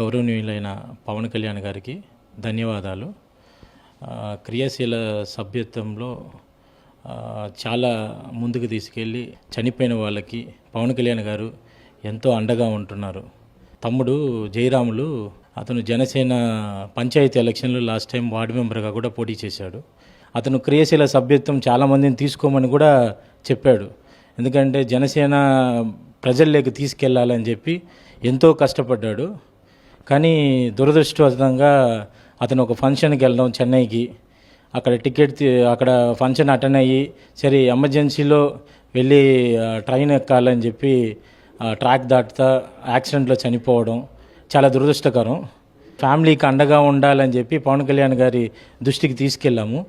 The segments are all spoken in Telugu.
గౌరవనీయులైన పవన్ కళ్యాణ్ గారికి ధన్యవాదాలు. క్రియాశీల సభ్యత్వంలో చాలా ముందుకు తీసుకెళ్ళి చనిపోయిన వాళ్ళకి పవన్ కళ్యాణ్ గారు ఎంతో అండగా ఉంటున్నారు. తమ్ముడు జయరాములు అతను జనసేన పంచాయతీ ఎలక్షన్లో లాస్ట్ టైం వార్డు మెంబర్గా కూడా పోటీ చేశాడు. అతను క్రియాశీల సభ్యత్వం చాలామందిని తీసుకోమని కూడా చెప్పాడు. ఎందుకంటే జనసేన ప్రజల్లోకి తీసుకెళ్ళాలని చెప్పి ఎంతో కష్టపడ్డాడు. కానీ దురదృష్టవశంగా అతను ఒక ఫంక్షన్కి వెళ్ళడం చెన్నైకి. అక్కడ టికెట్ అక్కడ ఫంక్షన్ అటెండ్ అయ్యి సరే ఎమర్జెన్సీలో వెళ్ళి ట్రైన్ ఎక్కాలని చెప్పి ట్రాక్ దాటుతా యాక్సిడెంట్లో చనిపోవడం చాలా దురదృష్టకరం. ఫ్యామిలీకి అండగా ఉండాలని చెప్పి పవన్ కళ్యాణ్ గారి దృష్టికి తీసుకెళ్ళాము.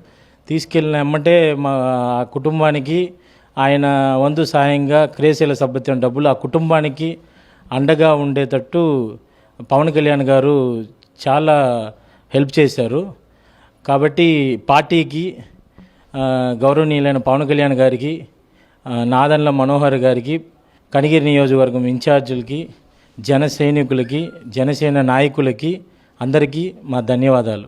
తీసుకెళ్ళిన ఎమ్మంటే మా కుటుంబానికి ఆయన వంతు సాయంగా క్రేసీల సభ్యత్వం డబ్బులు ఆ కుటుంబానికి అండగా ఉండేటట్టు పవన్ కళ్యాణ్ గారు చాలా హెల్ప్ చేశారు. కాబట్టి పార్టీకి గౌరవనీయులైన పవన్ కళ్యాణ్ గారికి నాదన్ల మనోహర్ గారికి కనిగిరి నియోజకవర్గం ఇన్ఛార్జీలకి జన సైనికులకి జనసేన నాయకులకి అందరికీ మా ధన్యవాదాలు.